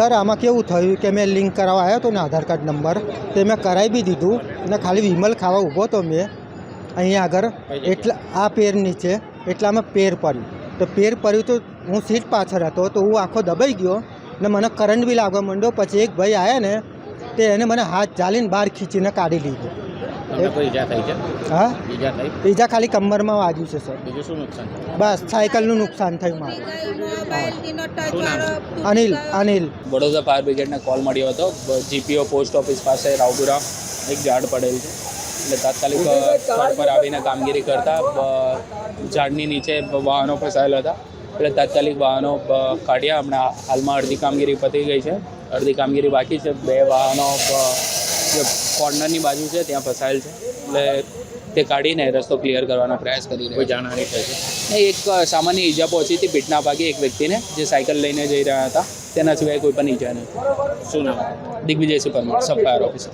Sir, આમાં કેવું થયું કે મેં લિંક કરાવવા આવ્યો હતો ને આધાર કાર્ડ નંબર, તે મેં કરાવી બી દીધું અને ખાલી વિમલ ખાવા ઊભો હતો મેં. અહીંયા આગળ એટલા, આ પેર નીચે, એટલામાં પેર પડ્યું. તો પેર પડ્યું તો હું સીટ પાછળ હતો, તો હું આખો દબાઈ ગયો ને મને કરંટ બી લાગવા માંડ્યો. પછી એક ભાઈ આવ્યા ને, તે એને મને હાથ ચાલીને બહાર ખીચીને કાઢી લીધું. હા? ઈજા બીજા ખાલી કમરમાં વાગ્યું છે સર. બીજું શું નુકસાન બસ સાયકલનું નુકસાન થયું મારું. અનિલ અનિલ. વડોદરા ફાયર બ્રિગેડને કોલ મળ્યો હતો. જીપીઓ પોસ્ટ ઓફિસ પાસે રાવપુરા એક ઝાડ પડેલ છે. એટલે તાત્કાલિક સ્થળ પર આવીને કામગીરી કરતા ઝાડની નીચે વાહનો ફસાયેલા હતા. એટલે તાત્કાલિક વાહનો કાઢ્યા. હમણાં હાલમાં અડધી કામગીરી પતી ગઈ છે. અડધી કામગીરી બાકી છે. બે વાહનો જે કોર્નરની બાજુ છે ત્યાં ફસાયેલ છે. એટલે તે કાઢીને રસ્તો ક્લિયર કરવાનો પ્રયાસ કરી કોઈ જાણવાની છે? છે એક સામાન્ય ઈજા પહોંચી હતી પીઠના ભાગે એક વ્યક્તિને જે સાયકલ લઈને જઈ રહ્યા હતા. તેના સિવાય કોઈ પણ ઈજા નથી શું નામ? Digvijay Parmar sub fire officer.